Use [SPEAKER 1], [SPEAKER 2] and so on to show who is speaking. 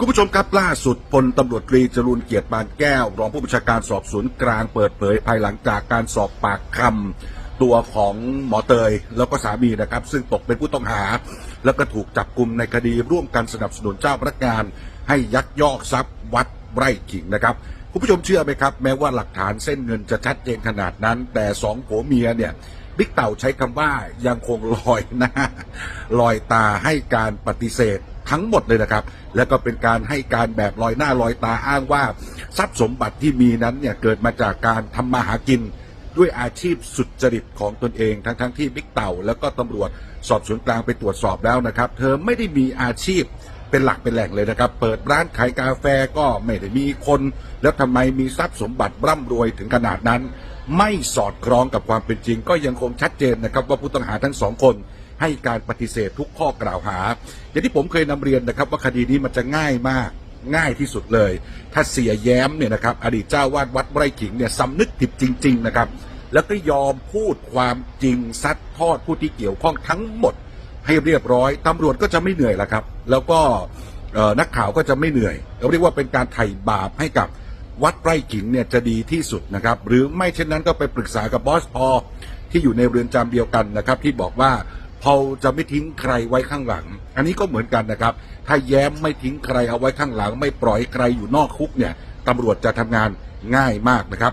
[SPEAKER 1] คุณผู้ชมครับล่าสุดพลตำรวจตรีจรูนเกียรติปานแก้ว รองผู้บัญชาการสอบสวนกลางเปิดเผยภายหลังจากการสอบปากคำตัวของหมอเตยแล้วก็สามีนะครับ ซึ่งตกเป็นผู้ต้องหา แล้วก็ถูกจับกลุ่มในคดีร่วมกันสนับสนุนเจ้าพนักงาน ให้ยักยอกทรัพย์วัดไร่ขิงนะครับคุณผู้ชมเชื่อไหมครับ แม้ว่าหลักฐานเส้นเงินจะชัดเจนขนาดนั้น แต่สองผัวเมียเนี่ยบิ๊กเต่าใช้คำว่ายังคงลอยหน้าลอยตาให้การปฏิเสธ ทั้งหมดเลยนะครับ แล้วก็เป็นการให้การแบบลอยหน้าลอยตาอ้างว่า ทรัพย์สมบัติที่มีนั้นเนี่ยเกิดมาจากการทำมาหากินด้วยอาชีพสุจริตของตนเอง ทั้งทั้งๆที่บิ๊กเต่า แล้วก็ตำรวจสอบสวนกลางไปตรวจสอบแล้วนะครับ เธอไม่ได้มีอาชีพเป็นหลักเป็นแหล่งเลยนะครับ เปิดร้านขายกาแฟก็ไม่ได้มีคน แล้วทำไมมีทรัพย์สมบัติร่ำรวยถึงขนาดนั้น ไม่สอดคล้องกับความเป็นจริง ก็ยังคงชัดเจนนะครับว่าผู้ต้องหาทั้งสองคน ให้การปฏิเสธทุกข้อกล่าวหา อย่างที่ผมเคยนำเรียนนะครับ ว่าคดีนี้มันจะง่ายมากง่ายที่สุดเลย ถ้าเสียแย้มเนี่ยนะครับ อดีตเจ้าวาดวัดไร่ขิงเนี่ยสำนึกผิดจริง ๆ นะครับ แล้วก็ยอมพูดความจริงซัดทอดผู้ที่เกี่ยวข้องทั้งหมด ให้เรียบร้อยตำรวจก็จะไม่เหนื่อยละครับ แล้วก็นักข่าวก็จะไม่เหนื่อยเราเรียกว่าเป็นการไถ่บาปให้กับวัดไร่ขิงเนี่ยจะดีที่สุดนะครับ หรือไม่เช่นนั้นก็ไปปรึกษากับบอสพอที่อยู่ในเรือนจำเดียวกันนะครับ ที่บอกว่า พอจะไม่ทิ้งใครไว้ข้างหลัง อันนี้ก็เหมือนกันนะครับ ถ้าแย้มไม่ทิ้งใครเอาไว้ข้างหลัง ไม่ปล่อยใครอยู่นอกคุกเนี่ยตำรวจจะทำงานง่ายมากนะครับ